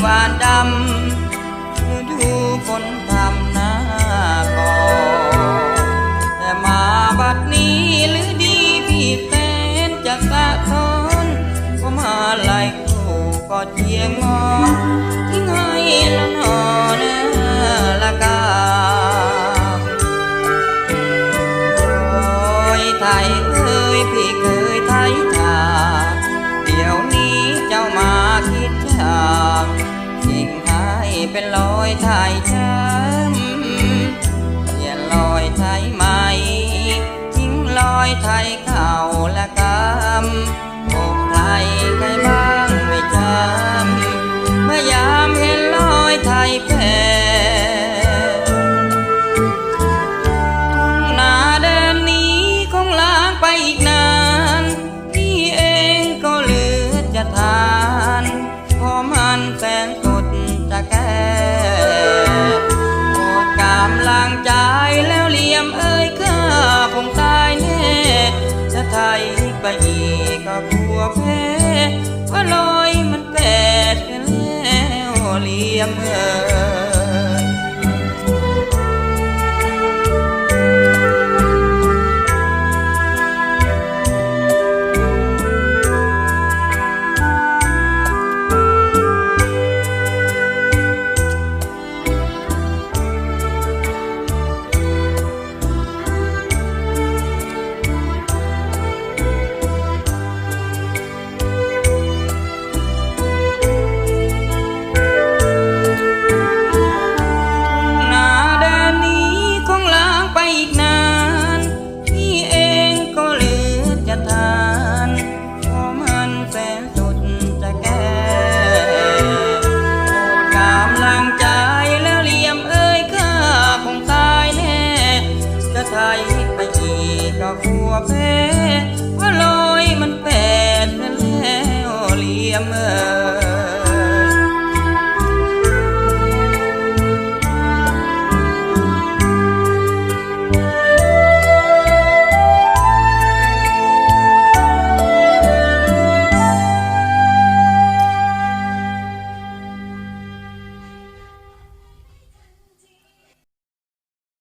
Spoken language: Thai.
หวานดำดูฝนทำหน้าก่อแต่มาบัดนี้หรือดีพี่แสนจะสะทอนก็มาไหลโก็เจียงงอ อยไทยช้ำอย่าลอยไทยใหม่ทิ้งลอยไทยเก่าและกรรม ไทยไปอีกก็บผัวแพ้ว่ลอยมันแปดแล้วเลี้ยงเออ